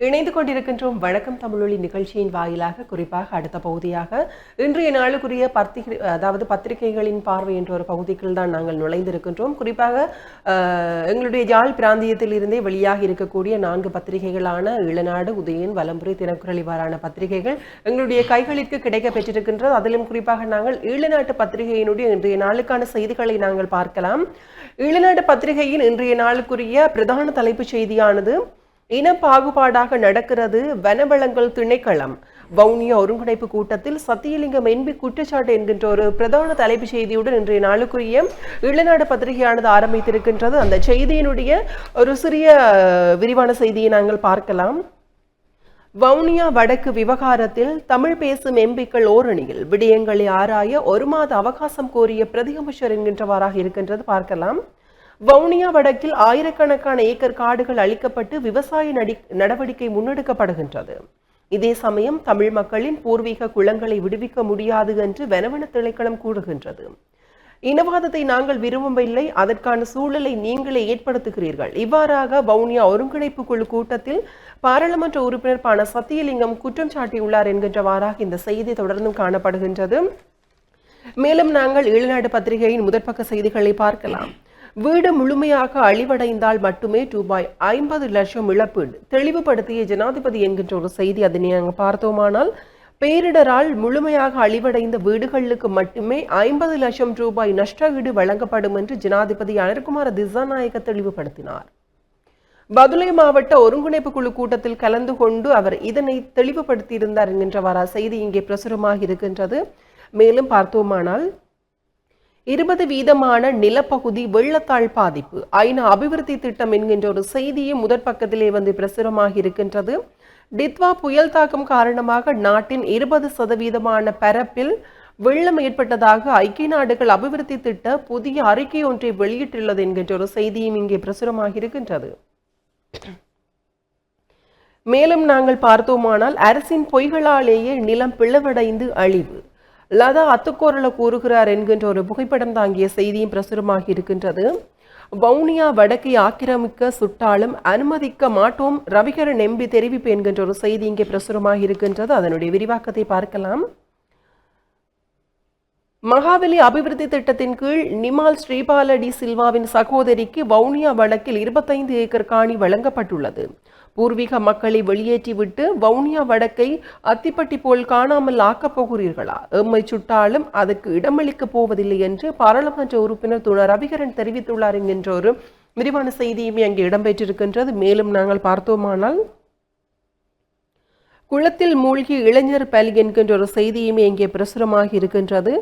இணைந்து கொண்டிருக்கின்றோம் வணக்கம் தமிழொலி நிகழ்ச்சியின் வாயிலாக குறிப்பாக அடுத்த பகுதியாக. இன்றைய நாளுக்குரிய பத்திரி அதாவது பத்திரிகைகளின் பார்வை என்ற ஒரு பகுதிக்குள் தான் நாங்கள் நுழைந்திருக்கின்றோம். குறிப்பாக எங்களுடைய யாழ் பிராந்தியத்தில் இருந்தே வெளியாக இருக்கக்கூடிய நான்கு பத்திரிகைகளான இளநாடு உதயன் வலம்புரி தினக்குரல் இவ்வாறான பத்திரிகைகள் எங்களுடைய கைகளிற்கு கிடைக்க பெற்றிருக்கின்றது. அதிலும் குறிப்பாக நாங்கள் ஈழநாட்டு பத்திரிகையினுடைய இன்றைய நாளுக்கான செய்திகளை நாங்கள் பார்க்கலாம். ஈழநாட்டு பத்திரிகையின் இன்றைய நாளுக்குரிய பிரதான தலைப்புச் செய்தியானது இன பாகுபாடாக நடக்கிறது வனவளங்கள் திணைக்களம். வவுனியா ஒருங்கிணைப்பு கூட்டத்தில் சத்தியலிங்கம் என்பி குற்றச்சாட்டு என்கின்ற ஒரு பிரதான தலைப்பு செய்தியுடன் இன்றைய நாளுக்குரிய இளநாடு பத்திரிகையானது ஆரம்பித்திருக்கின்றது. அந்த செய்தியினுடைய ஒரு சிறிய விரிவான செய்தியை நாங்கள் பார்க்கலாம். வவுனியா வடக்கு விவகாரத்தில் தமிழ் பேசும் எம்பிக்கள் ஓரணியில் விடயங்களை ஆராய ஒரு மாத அவகாசம் கோரிய பிரதியமைச்சர் என்கின்றவாறாக இருக்கின்றது. பார்க்கலாம். வவுனியா வடக்கில் ஆயிரக்கணக்கான ஏக்கர் காடுகள் அழிக்கப்பட்டு விவசாய நடவடிக்கை முன்னெடுக்கப்படுகின்றது. இதே சமயம் தமிழ் மக்களின் பூர்வீக குளங்களை விடுவிக்க முடியாது என்று வனவன திணைக்களம் கூறுகின்றது. இனவாதத்தை நாங்கள் விரும்பவில்லை அதற்கான சூழலை நீங்களே ஏற்படுத்துகிறீர்கள். இவ்வாறாக வவுனியா ஒருங்கிணைப்பு குழு கூட்டத்தில் பாராளுமன்ற உறுப்பினர் பான சத்தியலிங்கம் குற்றம் சாட்டியுள்ளார் என்கின்றவாறாக இந்த செய்தி தொடர்ந்தும் காணப்படுகின்றது. மேலும் நாங்கள் ஈழநாடு பத்திரிகையின் முதற்பக்க செய்திகளை பார்க்கலாம். வீடு முழுமையாக அழிவடைந்தால் மட்டுமே ரூபாய் ஐம்பது லட்சம் இழப்பீடு தெளிவுபடுத்திய ஜனாதிபதி என்கின்ற ஒரு செய்தி அதனை நாங்கள் பார்த்தோமானால் பேரிடரால் முழுமையாக அழிவடைந்த வீடுகளுக்கு மட்டுமே ஐம்பது லட்சம் ரூபாய் நஷ்ட வீடு வழங்கப்படும் என்று ஜனாதிபதி அனர்குமார திசாநாயக்க தெளிவுபடுத்தினார். பதுளை மாவட்ட ஒருங்கிணைப்பு குழு கூட்டத்தில் கலந்து கொண்டு அவர் இதனை தெளிவுபடுத்தியிருந்தார் என்கின்றவாறா செய்தி இங்கே பிரசுரமாக இருக்கின்றது. மேலும் பார்த்தோமானால் இருபது வீதமான நிலப்பகுதி வெள்ளத்தால் பாதிப்பு. ஐநா அபிவிருத்தி திட்டம் என்கின்ற ஒரு செய்தியும் முதற் பக்கத்திலே வந்து பிரசுரமாக இருக்கின்றது. டித்வா புயல் தாக்கம் காரணமாக நாட்டின் இருபது சதவீதமான பரப்பில் வெள்ளம் ஏற்பட்டதாக ஐக்கிய நாடுகள் அபிவிருத்தி திட்ட புதிய அறிக்கை ஒன்றை வெளியிட்டுள்ளது என்கின்ற ஒரு செய்தியும் இங்கே பிரசுரமாக இருக்கின்றது. மேலும் நாங்கள் பார்த்தோமானால் அரசின் பொய்களாலேயே நிலம் பிளவடைந்து அழிவு. லதா அத்துக்கோரல கூறுகிறார் என்கின்ற ஒரு புகைப்படம் தாங்கிய செய்தியும் பிரசுரமாகி இருக்கின்றது. வவுனியா வடக்கை ஆக்கிரமிக்க சுட்டாலும் அனுமதிக்க மாட்டோம். ரவிகரன் எம்பி தெரிவிப்பு என்கின்ற ஒரு செய்தி இங்கே பிரசுரமாகி இருக்கின்றது. அதனுடைய விரிவாக்கத்தை பார்க்கலாம். மகாவலி அபிவிருத்தி திட்டத்தின் கீழ் நிமால் ஸ்ரீபால டி சில்வாவின் சகோதரிக்கு வவுனியா வடக்கில் இருபத்தைந்து ஏக்கர் காணி வழங்கப்பட்டுள்ளது. பூர்வீக மக்களை வெளியேற்றிவிட்டு வவுனியா வடக்கை அத்திப்பட்டி போல் காணாமல் ஆக்கப் போகிறீர்களா? எம்மை சுட்டாலும் அதற்கு இடமளிக்கப் போவதில்லை என்று பாராளுமன்ற உறுப்பினர் துண ரவிகரன் தெரிவித்துள்ளார் என்கின்ற ஒரு விரிவான செய்தியுமே அங்கே இடம்பெற்றிருக்கின்றது. மேலும் நாங்கள் பார்த்தோமானால் குளத்தில் மூழ்கி இளைஞர் பலி என்கின்ற ஒரு செய்தியுமே இங்கே பிரசுரமாக இருக்கின்றது.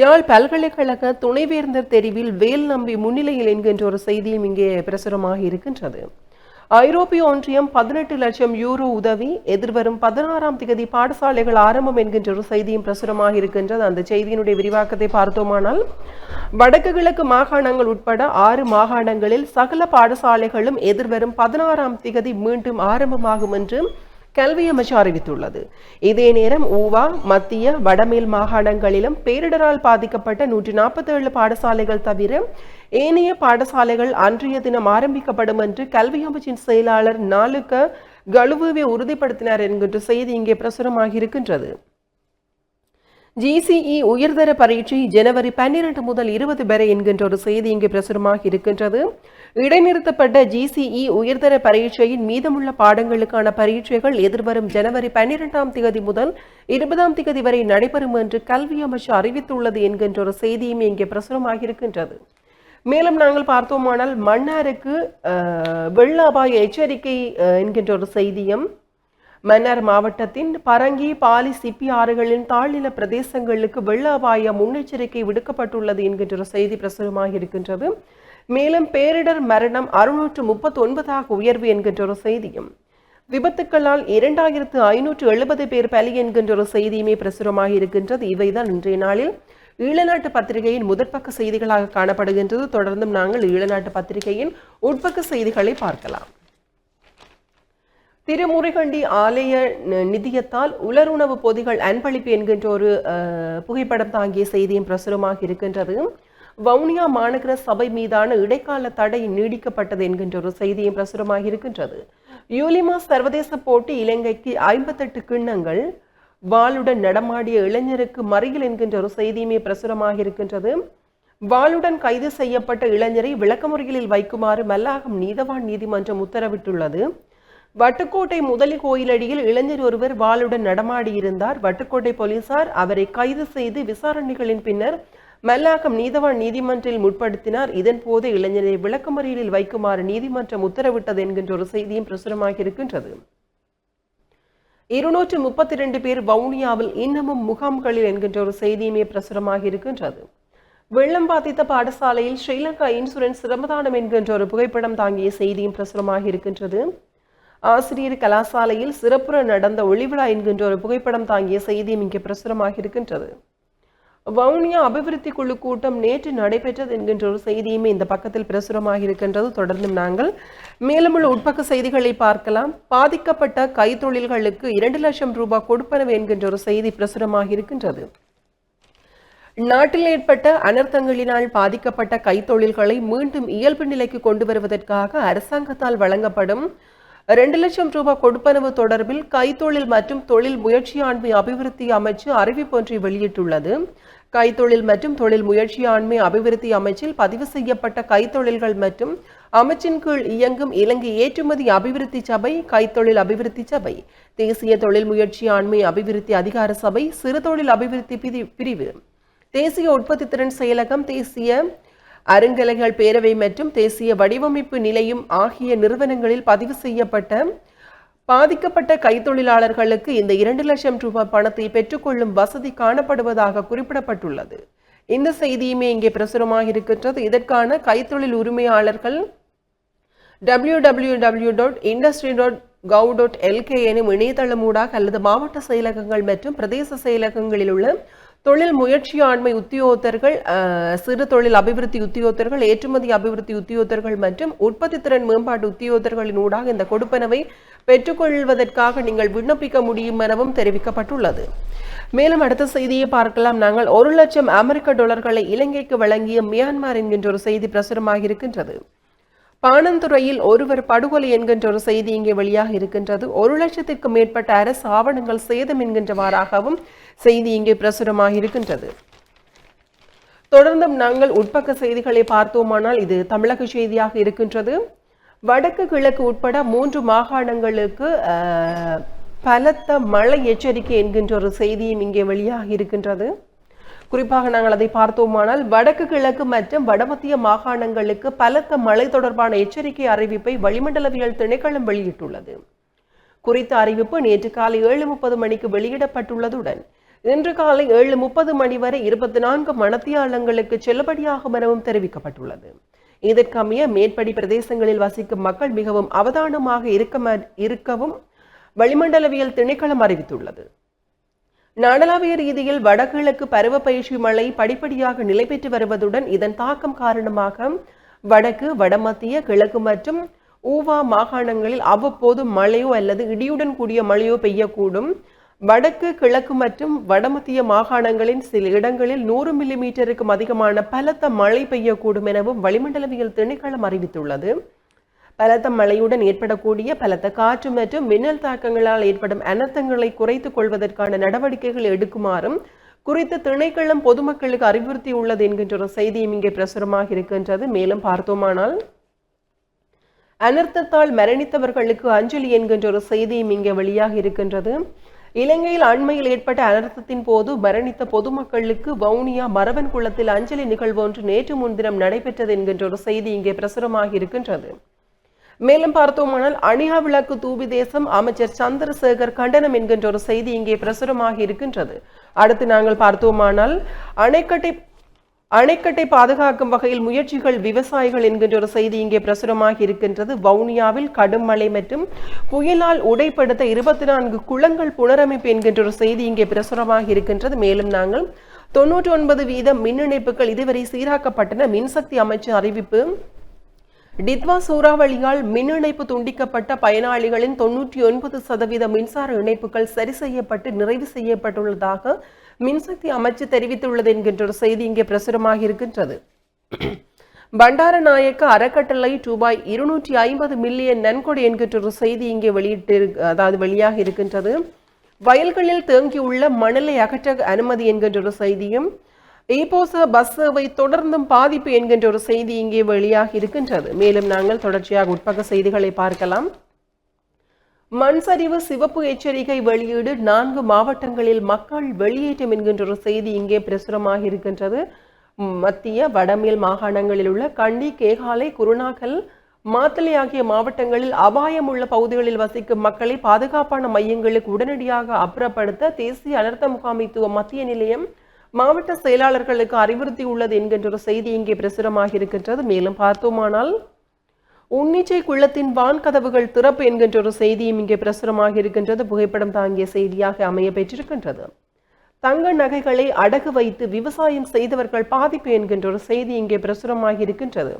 யாழ் பல்கலைக்கழக துணைவேந்தர் தெரிவில் வேல் நம்பி முன்னிலையில் என்கின்ற ஒரு செய்தியும் இங்கே பிரசுரமாக இருக்கின்றது. ஐரோப்பிய ஒன்றியம் பதினெட்டு லட்சம் யூரோ உதவி எதிர்வரும் பதினாறாம் திகதி பாடசாலைகள் ஆரம்பம் என்கின்ற ஒரு செய்தியும் பிரசுரமாக இருக்கின்றது. அந்த செய்தியினுடைய விரிவாக்கத்தை பார்த்தோமானால் வடக்கு கிழக்கு மாகாணங்கள் உட்பட ஆறு மாகாணங்களில் சகல பாடசாலைகளும் எதிர்வரும் பதினாறாம் திகதி மீண்டும் ஆரம்பமாகும் என்று கல்வி அமைச்சு அறிவித்துள்ளது. இதே நேரம் ஊவா மத்திய வடமேல் மாகாணங்களிலும் பேரிடரால் பாதிக்கப்பட்ட நூற்றி நாற்பத்தேழு பாடசாலைகள் தவிர ஏனைய பாடசாலைகள் அன்றைய தினம் ஆரம்பிக்கப்படும் என்று கல்வி அமைச்சின் செயலாளர் நாளுக்க கழுவுவை உறுதிப்படுத்தினார் என்கின்ற செய்தி இங்கே பிரசுரமாக இருக்கின்றது ஜிசிஇ உயர்தர பரீட்சை ஜனவரி பன்னிரண்டு முதல் இருபது வரை என்கின்ற ஒரு செய்தி இங்கே பிரசுரமாக இருக்கின்றது இடைநிறுத்தப்பட்ட ஜிசிஇ உயர்தர பரீட்சையின் மீதமுள்ள பாடங்களுக்கான பரீட்சைகள் எதிர்வரும் ஜனவரி பன்னிரெண்டாம் தேதி முதல் இருபதாம் தேதி வரை நடைபெறும் என்று கல்வி அமைச்சு அறிவித்துள்ளது என்கின்ற ஒரு செய்தியும் இங்கே பிரசுரமாக இருக்கின்றது மேலும் நாங்கள் பார்த்தோமானால் மன்னாருக்கு அஹ், வெள்ள அபாய எச்சரிக்கை என்கின்ற ஒரு செய்தியும் மன்னார் மாவட்டத்தின் பரங்கி பாலி சிப்பி ஆறுகளின் தாழ்நில பிரதேசங்களுக்கு வெள்ள அபாய முன்னெச்சரிக்கை விடுக்கப்பட்டுள்ளது என்கின்ற ஒரு செய்தி பிரசுரமாக இருக்கின்றது மேலும் பேரிடர் மரணம் அறுநூற்று முப்பத்தி ஒன்பதாக உயர்வு என்கின்ற ஒரு செய்தியும். விபத்துக்களால் இரண்டாயிரத்து ஐநூற்று எழுபது பேர் பலி என்கின்ற ஒரு செய்தியுமே பிரசுரமாக இருக்கின்றது. இவைதான் இன்றைய நாளில் ஈழநாட்டு பத்திரிகையின் முதற்பக்க செய்திகளாக காணப்படுகின்றது. தொடர்ந்தும் நாங்கள் ஈழநாட்டு பத்திரிகையின் உட்பக்க செய்திகளை பார்க்கலாம். திருமுருகண்டி ஆலய ந- நிதியத்தால் உலருணவு பொதிகள் அன்பளிப்பு என்கின்ற ஒரு புகைப்படம் தாங்கிய செய்தியும் பிரசுரமாக இருக்கின்றது. வவுனியா மாநகர சபை மீதான இடைக்கால தடை நீடிக்கப்பட்டது என்கின்ற ஒரு செய்தியும் பிரசுரமாக இருக்கின்றது. யூலிமா சர்வதேச போட்டி இலங்கைக்கு ஐம்பத்தெட்டு கிண்ணங்கள் வாளுடன் நடமாடிய இளைஞருக்கு மறியல் என்கின்ற ஒரு செய்தியுமே பிரசுரமாக இருக்கின்றது. வாளுடன் கைது செய்யப்பட்ட இளைஞரை விளக்கமுறைகளில் வைக்குமாறு மல்லாகம் நீதவான் நீதிமன்றம் உத்தரவிட்டுள்ளது. வட்டுக்கோட்டை முதலி கோயிலடியில் இளைஞர் ஒருவர் வாளுடன் நடமாடியிருந்தார். வட்டுக்கோட்டை போலீசார் அவரை கைது செய்து விசாரணைகளின் பின்னர் மல்லாகம் நீதவான் நீதிமன்றில் முற்படுத்தினார். இதன் போது இளைஞரை விளக்கமறியலில் வைக்குமாறு நீதிமன்றம் உத்தரவிட்டது என்கின்ற ஒரு செய்தியும் பிரசுரமாக இருக்கின்றது. இருநூற்று முப்பத்தி ரெண்டு பேர் வவுனியாவில் இன்னமும் முகாம்களில் என்கின்ற ஒரு செய்தியுமே பிரசுரமாக இருக்கின்றது. வெள்ளம் பாதித்த பாடசாலையில் ஸ்ரீலங்கா இன்சூரன்ஸ் சிரமதானம் என்கின்ற ஒரு புகைப்படம் தாங்கிய செய்தியும் பிரசுரமாக இருக்கின்றது. ஆசிரியர் கலாசாலையில் சிறப்புற நடந்த ஒளிவிழா என்கின்ற ஒரு புகைப்படம் தாங்கிய செய்தியும் இங்கே பிரசுரமாக இருக்கின்றது. வவுனியா அபிவிருத்தி குழு கூட்டம் நேற்று நடைபெற்றது என்கின்ற ஒரு செய்தியுமே இந்த பக்கத்தில் பிரசுரமாக இருக்கின்றது. தொடர்ந்தும் நாங்கள் மேலும் உள்ள உட்பக்க செய்திகளை பார்க்கலாம். பாதிக்கப்பட்ட கைத்தொழில்களுக்கு இரண்டு லட்சம் ரூபாய் கொடுப்பனவு என்கின்ற ஒரு செய்தி பிரசுரமாக இருக்கின்றது. நாட்டில் ஏற்பட்ட அனர்த்தங்களினால் பாதிக்கப்பட்ட கைத்தொழில்களை மீண்டும் இயல்பு நிலைக்கு கொண்டு வருவதற்காக அரசாங்கத்தால் வழங்கப்படும் ரெண்டு லட்சம் ரூபாய் கொடுப்பனவு தொடர்பில் கைத்தொழில் மற்றும் தொழில் முயற்சியாண்மை அபிவிருத்தி அமைச்சு அறிவிப்பொன்றை வெளியிட்டுள்ளது. கைத்தொழில் மற்றும் தொழில் முயற்சியாண்மை அபிவிருத்தி அமைச்சில் பதிவு செய்யப்பட்ட கைத்தொழில்கள் மற்றும் அமைச்சின் கீழ் இயங்கும் இலங்கை ஏற்றுமதி அபிவிருத்தி சபை கைத்தொழில் அபிவிருத்தி சபை தேசிய தொழில் முயற்சியாண்மை அபிவிருத்தி அதிகார சபை சிறு தொழில் அபிவிருத்தி பிரி- பிரிவு தேசிய உற்பத்தி திறன் செயலகம் தேசிய அருங்கலைகள் பேரவை மற்றும் தேசிய வடிவமைப்பு நிலையம் ஆகிய நிறுவனங்களில் பதிவு செய்யப்பட்ட பாதிக்கப்பட்ட கைத்தொழிலாளர்களுக்கு இந்த இரண்டு லட்சம் ரூபாய் பணத்தை பெற்றுக்கொள்ளும் வசதி காணப்படுவதாக குறிப்பிடப்பட்டுள்ளது. இந்த செய்தியுமே இங்கே பிரசுரமாக இருக்கின்றது. இதற்கான கைத்தொழில் உரிமையாளர்கள் W W W dot industry dot gov dot LK எனும் இணையதளமூடாக அல்லது மாவட்ட செயலகங்கள் மற்றும் பிரதேச செயலகங்களில் உள்ள தொழில் முயற்சியாண்மை உத்தியோகத்தர்கள் சிறு தொழில் அபிவிருத்தி உத்தியோகத்தர்கள் ஏற்றுமதி அபிவிருத்தி உத்தியோகத்தர்கள் மற்றும் உற்பத்தி திறன் மேம்பாட்டு உத்தியோகத்தர்களின் ஊடாக இந்த கொடுப்பனவை பெற்றுக்கொள்வதற்காக நீங்கள் விண்ணப்பிக்க முடியும் எனவும் தெரிவிக்கப்பட்டுள்ளது. மேலும் அடுத்த செய்தியை பார்க்கலாம். நாங்கள் ஒரு லட்சம் அமெரிக்க டாலர்களை இலங்கைக்கு வழங்கிய மியான்மர் என்கின்ற ஒரு செய்தி பிரசுரமாக இருக்கின்றது. பாணந்துறையில் ஒருவர் படுகொலை என்கின்ற ஒரு செய்தி இங்கே வெளியாக இருக்கின்றது. ஒரு லட்சத்திற்கு மேற்பட்ட அரசு ஆவணங்கள் சேதம் என்கின்றவாறாகவும் செய்தி இங்கே பிரசுரமாக இருக்கின்றது. தொடர்ந்தும் நாங்கள் உட்பக்க செய்திகளை பார்த்தோமானால் இது தமிழக செய்தியாக இருக்கின்றது. வடக்கு கிழக்கு உட்பட மூன்று மாகாணங்களுக்கு பலத்த மழை எச்சரிக்கை என்கின்ற ஒரு செய்தியும் இங்கே வெளியாக இருக்கின்றது. குறிப்பாக நாங்கள் அதை பார்த்தோமானால் வடக்கு கிழக்கு மற்றும் வடமத்திய மாகாணங்களுக்கு பலத்த மழை தொடர்பான எச்சரிக்கை அறிவிப்பை வளிமண்டலவியல் திணைக்களம் வெளியிட்டுள்ளது. குறித்த அறிவிப்பு நேற்று காலை ஏழு முப்பது மணிக்கு வெளியிடப்பட்டுள்ளதுடன் இன்று காலை ஏழு முப்பது மணி வரை இருபத்தி நான்கு மணத்தியாளங்களுக்கு செல்லுபடியாகும் எனவும் தெரிவிக்கப்பட்டுள்ளது. இதற்கமைய மேற்படி பிரதேசங்களில் வசிக்கும் மக்கள் மிகவும் அவதானமாக இருக்க இருக்கவும் வளிமண்டலவியல் திணைக்களம் அறிவித்துள்ளது. நாடளாவிய ரீதியில் வடகிழக்கு பருவ பயிற்சி மழை படிப்படியாக நிலை பெற்று வருவதுடன் இதன் தாக்கம் காரணமாக வடக்கு வடமத்திய கிழக்கு மற்றும் ஊவா மாகாணங்களில் அவ்வப்போது மழையோ அல்லது இடியுடன் கூடிய மழையோ பெய்யக்கூடும். வடக்கு கிழக்கு மற்றும் வடமத்திய மாகாணங்களின் சில இடங்களில் நூறு மில்லிமீட்டருக்கும் அதிகமான பலத்த மழை பெய்யக்கூடும் எனவும் வளிமண்டலவியல் திணைக்களம் அறிவித்துள்ளது. பலத்த மழையுடன் ஏற்படக்கூடிய பலத்த காற்று மற்றும் மின்னல் தாக்கங்களால் ஏற்படும் அனர்த்தங்களை குறைத்துக் கொள்வதற்கான நடவடிக்கைகள் எடுக்குமாறும் குறித்த திணைக்களம் பொதுமக்களுக்கு அறிவுறுத்தியுள்ளது என்கின்ற ஒரு செய்தியும் இங்கே பிரசுரமாக இருக்கின்றது. மேலும் பார்த்தோமானால் அனர்த்தத்தால் மரணித்தவர்களுக்கு அஞ்சலி என்கின்ற ஒரு செய்தியும் இங்கே வெளியாக இருக்கின்றது. இலங்கையில் அண்மையில் ஏற்பட்ட அனர்த்தத்தின் போது மரணித்த பொதுமக்களுக்கு வவுனியா மரவன் குளத்தில் அஞ்சலி நிகழ்வு ஒன்று நேற்று முன்தினம் நடைபெற்றது என்கின்ற ஒரு செய்தி இங்கே பிரசுரமாக இருக்கின்றது. மேலும் பார்த்தோமானால் அணியா விளக்கு தூபி தேசம் அமைச்சர் சந்திரசேகர் கண்டனம் என்கின்ற ஒரு செய்தி இங்கே பிரசுரமாக இருக்கின்றது. அடுத்து நாங்கள் பார்த்தோமானால் அணைக்கட்டை அணைக்கட்டை பாதுகாக்கும் வகையில் முயற்சிகள் விவசாயிகள் என்கின்ற ஒரு செய்தி இங்கே பிரசுரமாக இருக்கின்றது. வவுனியாவில் கடும் மழை மற்றும் புயலால் உடைப்படுத்த இருபத்தி நான்கு குளங்கள் புனரமைப்பு என்கின்ற ஒரு செய்தி இங்கே பிரசுரமாக இருக்கின்றது. மேலும் நாங்கள் தொன்னூற்றி ஒன்பது வீதம் மின் இணைப்புகள் இதுவரை சீராக்கப்பட்டன. மின்சக்தி அமைச்சு அறிவிப்பு. டித்வா சூறாவளியால் மின் இணைப்பு துண்டிக்கப்பட்ட பயனாளிகளின் தொன்னூற்றி ஒன்பது சதவீத மின்சார இணைப்புகள் சரி செய்யப்பட்டு நிறைவு செய்யப்பட்டுள்ளதாக மின்சக்தி அமைச்சு தெரிவித்துள்ளது என்கின்ற ஒரு செய்தி இங்கே பிரசுரமாக இருக்கின்றது. பண்டாரநாயக்க அறக்கட்டளை ரூபாய் இருநூற்றி ஐம்பது மில்லியன் நன்கொடை என்கின்ற ஒரு செய்தி இங்கே வெளியிட்டு அதாவது வெளியாக இருக்கின்றது. வயல்களில் தேங்கியுள்ள மணலை அகற்ற அனுமதி என்கின்ற ஒரு செய்தியும் ஈபோச பஸ் சேவை தொடர்ந்தும் பாதிப்பு என்கின்ற ஒரு செய்தி இங்கே வெளியாக இருக்கின்றது. மேலும் நாங்கள் தொடர்ச்சியாக உட்பக்க செய்திகளை பார்க்கலாம். மண் சரிவு சிவப்பு எச்சரிக்கை வெளியீடு நான்கு மாவட்டங்களில் மக்கள் வெளியேற்றம் என்கின்ற ஒரு செய்தி இங்கே பிரசுரமாக இருக்கின்றது. மத்திய வடமேல் மாகாணங்களில் உள்ள கண்டி கேகாலை குருணாகல் மாத்தளை ஆகிய மாவட்டங்களில் அபாயம் உள்ள பகுதிகளில் வசிக்கும் மக்களை பாதுகாப்பான மையங்களுக்கு உடனடியாக அப்புறப்படுத்த தேசிய அனர்த்த முகாமைத்துவ மத்திய நிலையம் மாவட்ட செயலாளர்களுக்கு அறிவுறுத்தி உள்ளது என்கின்ற ஒரு செய்தி இங்கே பிரசுரமாக இருக்கின்றது. மேலும் பார்த்தோமானால் உன்னிச்சை குள்ளத்தின் வான் கதவுகள் திறப்பு என்கின்ற ஒரு செய்தியும் இங்கே பிரசுரமாக இருக்கின்றது. புகைப்படம் தாங்கிய செய்தியாக அமைய பெற்றிருக்கின்றது. தங்க நகைகளை அடகு வைத்து விவசாயம் செய்தவர்கள் பாதிப்பு என்கின்ற ஒரு செய்தி இங்கே பிரசுரமாக இருக்கின்றது.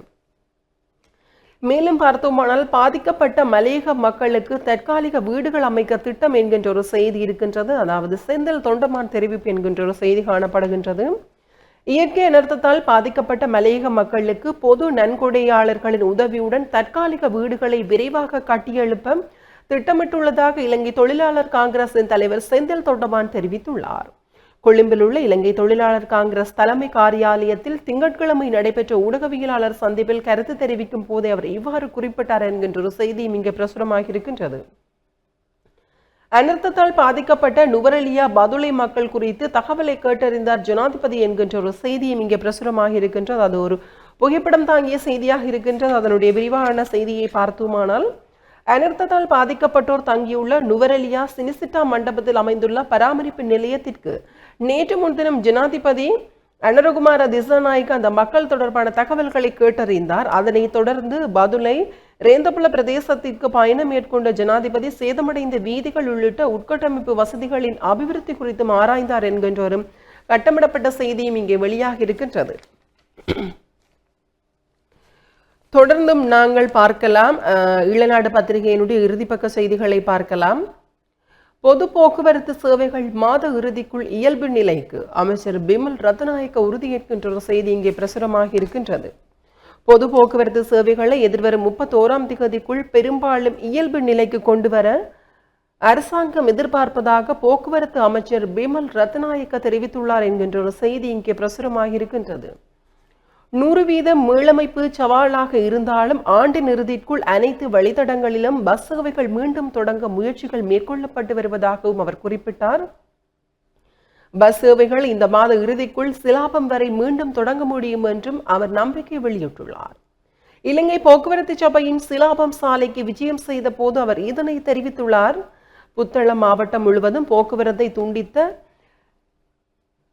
மேலும் பார்த்தோமானால் பாதிக்கப்பட்ட மலையக மக்களுக்கு தற்காலிக வீடுகள் அமைக்க திட்டம் என்கின்ற ஒரு செய்தி இருக்கின்றது. அதாவது செந்தில் தொண்டமான் தெரிவிப்பு என்கின்ற ஒரு செய்தி காணப்படுகின்றது. இயற்கை அனர்த்தத்தால் பாதிக்கப்பட்ட மலையக மக்களுக்கு பொது நன்கொடையாளர்களின் உதவியுடன் தற்காலிக வீடுகளை விரைவாக கட்டியெழுப்ப திட்டமிட்டுள்ளதாக இலங்கை தொழிலாளர் காங்கிரசின் தலைவர் செந்தில் தொண்டமான் தெரிவித்துள்ளார். கொழும்பில் உள்ள இலங்கை தொழிலாளர் காங்கிரஸ் தலைமை காரியாலயத்தில் திங்கட்கிழமை நடைபெற்ற ஊடகவியலாளர் சந்திப்பில் கருத்து தெரிவிக்கும் போதே அவர் இவ்வாறு குறிப்பிட்டார் என்கின்ற ஒரு செய்தியும் இங்கே பிரசுரமாக இருக்கின்றது அனர்த்தத்தால் பாதிக்கப்பட்ட நுவரலியா பதுளை மக்கள் குறித்து தகவலை கேட்டறிந்தார் ஜனாதிபதி என்கின்ற ஒரு செய்தியும் இங்கே பிரசுரமாக இருக்கின்றது. அது ஒரு புகைப்படம் தாங்கிய செய்தியாக இருக்கின்றது. அதனுடைய விரிவான செய்தியை பார்த்துமானால் அனர்த்தத்தால் பாதிக்கப்பட்டோர் தங்கியுள்ள நுவரலியா சினிசிட்டா மண்டபத்தில் அமைந்துள்ள பராமரிப்பு நிலையத்திற்கு நேற்று முன்தினம் ஜனாதிபதி அனரகுமார திசாநாயக்க அந்த மக்கள் தொடர்பான தகவல்களை கேட்டறிந்தார். அதனைத் தொடர்ந்து பதுளை ரேந்தபுல பிரதேசத்திற்கு பயணம் மேற்கொண்ட ஜனாதிபதி சேதமடைந்த வீதிகள் உள்ளிட்ட உட்கட்டமைப்பு வசதிகளின் அபிவிருத்தி குறித்தும் ஆராய்ந்தார் என்கின்றோரும். கட்டமிடப்பட்ட செய்தியும் இங்கே வெளியாக இருக்கின்றது. தொடர்ந்தும் நாங்கள் பார்க்கலாம். இளநாடு பத்திரிகையினுடைய இறுதிப்பக்க செய்திகளை பார்க்கலாம். பொது போக்குவரத்து சேவைகள் மாத இறுதிக்குள் இயல்பு நிலைக்கு அமைச்சர் பிமல் ரத்நாயக்க உறுதியேற்கின்ற ஒரு செய்தி இங்கே பிரசுரமாக இருக்கின்றது. பொது போக்குவரத்து சேவைகளை எதிர்வரும் முப்பத்தோராம் திகதிக்குள் பெரும்பாலும் இயல்பு நிலைக்கு கொண்டு வர அரசாங்கம் எதிர்பார்ப்பதாக போக்குவரத்து அமைச்சர் பிமல் ரத்நாயக்க தெரிவித்துள்ளார் என்கின்ற ஒரு செய்தி இங்கே பிரசுரமாக இருக்கின்றது நூறு வீதம் மீளமைப்பு சவாலாக இருந்தாலும் ஆண்டின் இறுதிக்குள் அனைத்து வழித்தடங்களிலும் பஸ் சேவைகள் மீண்டும் தொடங்க முயற்சிகள் மேற்கொள்ளப்பட்டு வருவதாகவும் அவர் குறிப்பிட்டார். பஸ் சேவைகள் இந்த மாத இறுதிக்குள் சிலாபம் வரை மீண்டும் தொடங்க முடியும் என்றும் அவர் நம்பிக்கை வெளியிட்டுள்ளார். இலங்கை போக்குவரத்து சபையின் சிலாபம் சாலைக்கு விஜயம் செய்த போது அவர் இதனை தெரிவித்துள்ளார். புத்தளம் மாவட்டம் முழுவதும் போக்குவரத்தை துண்டித்த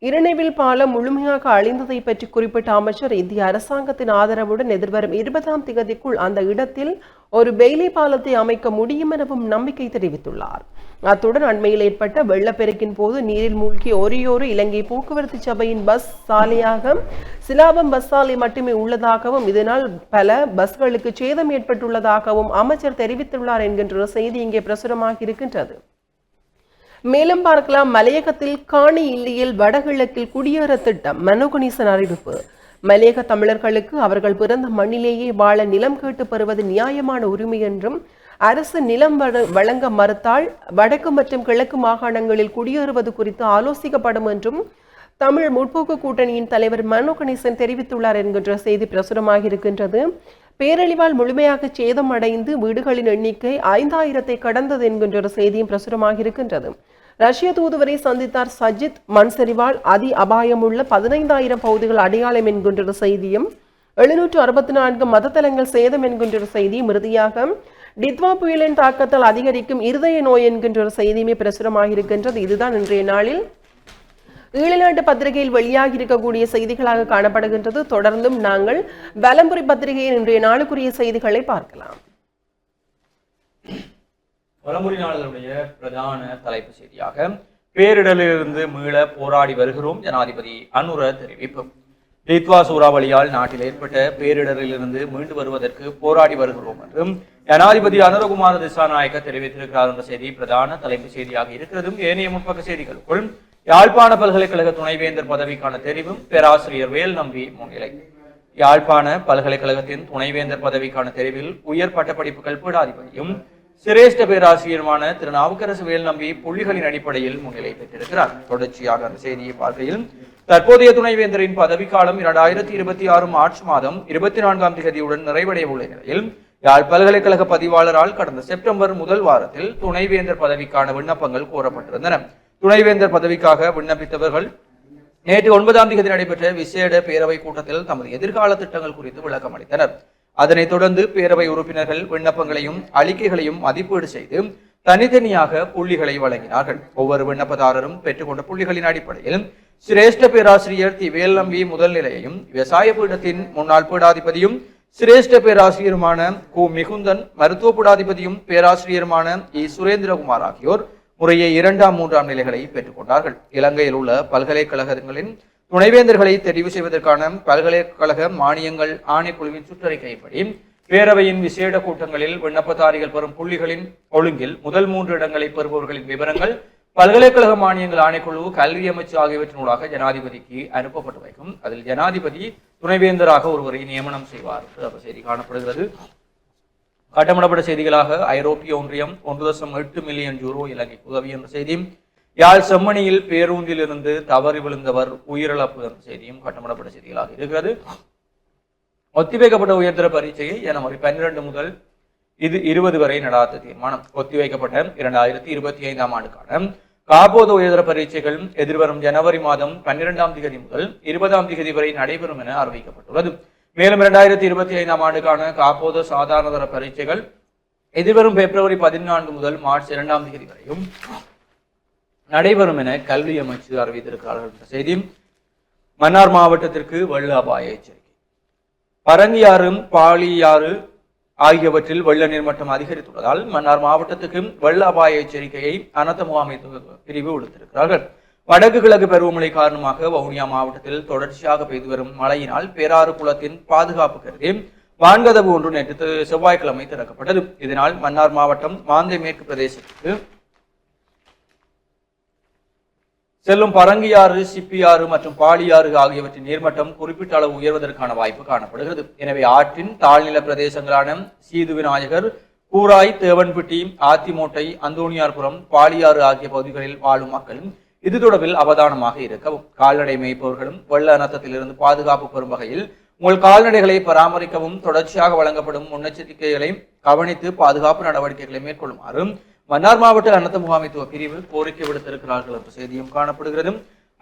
இரணைவில் பாலம் முழுமையாக அழிந்ததை பற்றி குறிப்பிட்ட அமைச்சர் இந்திய அரசாங்கத்தின் ஆதரவுடன் எதிர்வரும் இருபதாம் திகதிக்குள் அந்த இடத்தில் ஒரு பெய்லி பாலத்தை அமைக்க முடியும் எனவும் நம்பிக்கை தெரிவித்துள்ளார். அத்துடன் அண்மையில் ஏற்பட்ட வெள்ளப்பெருக்கின் போது நீரில் மூழ்கி ஒரேயொரு இலங்கை போக்குவரத்து சபையின் பஸ் சாலையாக சிலாபம் பஸ் சாலை மட்டுமே உள்ளதாகவும் இதனால் பல பஸ்களுக்கு சேதம் ஏற்பட்டுள்ளதாகவும் அமைச்சர் தெரிவித்துள்ளார் என்கின்ற ஒரு செய்தி இங்கே பிரசுரமாக இருக்கின்றது. மேலும் பார்க்கலாம். மலையகத்தில் காணி இல்லையில் வடகிழக்கில் குடியேற திட்டம். மனோகணேசன் அறிவிப்பு. மலையக தமிழர்களுக்கு அவர்கள் பிறந்த மண்ணிலேயே வாழ நிலம் கேட்டு பெறுவது நியாயமான உரிமை என்றும் அரசு நிலம் வழ- வழங்க மறுத்தால் வடக்கு மற்றும் கிழக்கு மாகாணங்களில் குடியேறுவது குறித்து ஆலோசிக்கப்படும் என்றும் தமிழ் முற்போக்கு கூட்டணியின் தலைவர் மனோ கணேசன் தெரிவித்துள்ளார் என்கின்ற செய்தி பிரசுரமாக இருக்கின்றது. பேரழிவால் முழுமையாக சேதம் அடைந்து வீடுகளின் எண்ணிக்கை ஐந்தாயிரத்தை கடந்தது என்கின்ற ஒரு செய்தியும் பிரசுரமாக இருக்கின்றது. ரஷ்ய தூதுவரை சந்தித்தார் சஜித் மன்சரிவால் அதி அபாயமுள்ள பதினைந்தாயிரம் பகுதிகள் அடையாளம் என்கின்ற ஒரு செய்தியும் எழுநூற்று அறுபத்தி நான்கு மதத்தலங்கள் சேதம் என்கின்ற ஒரு செய்தியும் இறுதியாக டித்வா புயலின் தாக்கத்தால் அதிகரிக்கும் இருதய நோய் என்கின்ற ஒரு செய்தியுமே பிரசுரமாக இருக்கின்றது. இதுதான் இன்றைய நாளில் ஈழநாட்டு பத்திரிகையில் வெளியாகி இருக்கக்கூடிய செய்திகளாக காணப்படுகின்றது. தொடர்ந்தும் நாங்கள் வலம்புரி பத்திரிகையின் இன்றைய நாளுக்குரிய செய்திகளை பார்க்கலாம். வலம்புரி நாடுகளுடைய பிரதான தலைப்பு செய்தியாக பேரிடலிலிருந்து மீள போராடி வருகிறோம் ஜனாதிபதி அனுர தெரிவிப்பு. லித்வா சூறாவளியால் நாட்டில் ஏற்பட்ட பேரிடரிலிருந்து மீண்டு வருவதற்கு போராடி வருகிறோம் என்றும் ஜனாதிபதி அனுரகுமார திசாநாயக்க தெரிவித்திருக்கிறார் என்ற செய்தி பிரதான தலைப்பு செய்தியாக இருக்கிறதும் ஏனைய முற்பக்க செய்திகளுக்குள் யாழ்ப்பாண பல்கலைக்கழக துணைவேந்தர் பதவிக்கான தெரிவும் பேராசிரியர் வேல் நம்பி முன்னிலை. யாழ்ப்பாண பல்கலைக்கழகத்தின் துணைவேந்தர் பதவிக்கான தெரிவில் உயர் பட்டப்படிப்புகள் பீடாதிபதியும் சிரேஷ்ட பேராசிரியருமான திரு நாவுக்கரசு வேல்நம்பி புள்ளிகளின் அடிப்படையில் முன்னிலை பெற்றிருக்கிறார். தொடர்ச்சியாக அந்த செய்தியை பார்க்கையில் தற்போதைய துணைவேந்தரின் பதவிக்காலம் இரண்டாயிரத்தி இருபத்தி ஆறு மார்ச் மாதம் இருபத்தி நான்காம் தேதியுடன் நிறைவடைய உள்ள நிலையில் யாழ் பல்கலைக்கழக பதிவாளரால் கடந்த செப்டம்பர் முதல் வாரத்தில் துணைவேந்தர் பதவிக்கான விண்ணப்பங்கள் கோரப்பட்டிருந்தன. துணைவேந்தர் பதவிக்காக விண்ணப்பித்தவர்கள் நேற்று ஒன்பதாம் தேதி நடைபெற்ற விசேட பேரவை கூட்டத்தில் தமது எதிர்கால திட்டங்கள் குறித்து விளக்கம் அளித்தனர். அதனைத் தொடர்ந்து பேரவை உறுப்பினர்கள் விண்ணப்பங்களையும் அறிக்கைகளையும் மதிப்பீடு செய்து தனித்தனியாக புள்ளிகளை வழங்கினார்கள். ஒவ்வொரு விண்ணப்பதாரரும் பெற்றுக்கொண்ட புள்ளிகளின் அடிப்படையில் சிரேஷ்ட பேராசிரியர் தி. வேல்நம்பி முதல் நிலையையும் விவசாய பீடத்தின் முன்னாள் பீடாதிபதியும் சிரேஷ்ட பேராசிரியருமான கு. மிகுந்தன் மருத்துவ பீடாதிபதியும் பேராசிரியருமான இ. சுரேந்திரகுமார் ஆகியோர் முறையே இரண்டாம் மூன்றாம் நிலைகளை பெற்றுக்கொண்டார்கள் இலங்கையில் உள்ள பல்கலைக்கழகங்களின் துணைவேந்தர்களை தெரிவு செய்வதற்கான பல்கலைக்கழக மானியங்கள் ஆணைக்குழுவின் சுற்றறிக்கைப்படி பேரவையின் விசேட கூட்டங்களில் விண்ணப்பதாரிகள் பெறும் புள்ளிகளின் ஒழுங்கில் முதல் மூன்று இடங்களை பெறுபவர்களின் விவரங்கள் பல்கலைக்கழக மானியங்கள் ஆணைக்குழு கல்வி அமைச்சு ஆகியவற்றினூடாக ஜனாதிபதிக்கு அனுப்பப்பட்டு வைக்கும். அதில் ஜனாதிபதி துணைவேந்தராக ஒருவரை நியமனம் செய்வார். செய்தி காணப்படுகிறது. கட்டமிடப்பட்ட செய்திகளாக ஐரோப்பிய ஒன்றியம் ஒன்று தசம் எட்டு மில்லியன் யூரோ இலங்கைக்கு உதவி என்ற செய்தியும் யாழ் செம்மணியில் பேருந்திலிருந்து தவறி விழுந்தவர் உயிரிழப்பு என்ற செய்தியும் கட்டமிடப்பட்ட செய்திகளாக இருக்கிறது. ஒத்திவைக்கப்பட்ட உயர்தர பரீட்சையை ஜனவரி பன்னிரண்டு முதல் இது இருபது வரை நடாத்த தீர்மானம். ஒத்திவைக்கப்பட்ட இரண்டாயிரத்தி இருபத்தி ஐந்தாம் ஆண்டுக்கான காபோத உயர்தர பரீட்சைகள் எதிர்வரும் ஜனவரி மாதம் பன்னிரெண்டாம் தேதி முதல் இருபதாம் தேதி வரை நடைபெறும் என அறிவிக்கப்பட்டுள்ளது. மேலும் இரண்டாயிரத்தி இருபத்தி ஐந்தாம் ஆண்டுக்கான காப்போது சாதாரணதர பரீட்சைகள் எதிர்வரும் பிப்ரவரி பதினான்கு முதல் மார்ச் இரண்டாம் தேதி வரையும் நடைபெறும் என கல்வி அமைச்சு அறிவித்திருக்கிறார்கள். என்ற செய்தி மன்னார் மாவட்டத்திற்கு வெள்ள அபாய எச்சரிக்கை. பரங்கியாறு பாலியாறு ஆகியவற்றில் வெள்ள நீர்மட்டம் அதிகரித்துள்ளதால் மன்னார் மாவட்டத்துக்கு வெள்ள அபாய எச்சரிக்கையை அனத்த முகாமைத்துவ பிரிவு விடுத்திருக்கிறார்கள். வடக்கு கிழக்கு பருவமழை காரணமாக வவுனியா மாவட்டத்தில் தொடர்ச்சியாக பெய்து வரும் மழையினால் பேராறு குளத்தின் பாதுகாப்பு கருதி வான்கதவு ஒன்று நேற்று செவ்வாய்க்கிழமை திறக்கப்பட்டது. இதனால் மன்னார் மாவட்டம் மாந்தை மேற்கு பிரதேசத்துக்கு செல்லும் பரங்கியாறு சிப்பியாறு மற்றும் பாலியாறு ஆகியவற்றின் நீர்மட்டம் குறிப்பிட்ட அளவு உயர்வதற்கான வாய்ப்பு காணப்படுகிறது. எனவே ஆற்றின் தாழ்நில பிரதேசங்களான சீது விநாயகர் கூராய் தேவன்பட்டி ஆத்திமோட்டை அந்தோணியார்புரம் பாலியாறு ஆகிய பகுதிகளில் வாழும் மக்களும் இது தொடர்பில் அவதானமாக இருக்கவும் கால்நடை மேய்ப்பவர்களும் வெள்ள அனர்த்தத்திலிருந்து பாதுகாப்பு பெறும் வகையில் உங்கள் கால்நடைகளை பராமரிக்கவும் தொடர்ச்சியாக வழங்கப்படும் முன்னெச்சரிக்கைகளை கவனித்து பாதுகாப்பு நடவடிக்கைகளை மேற்கொள்ளுமாறும் மன்னார் மாவட்ட அனர்த்த முகாமைத்துவ பிரிவு கோரிக்கை விடுத்திருக்கிறார்கள் என்ற செய்தியும் காணப்படுகிறது.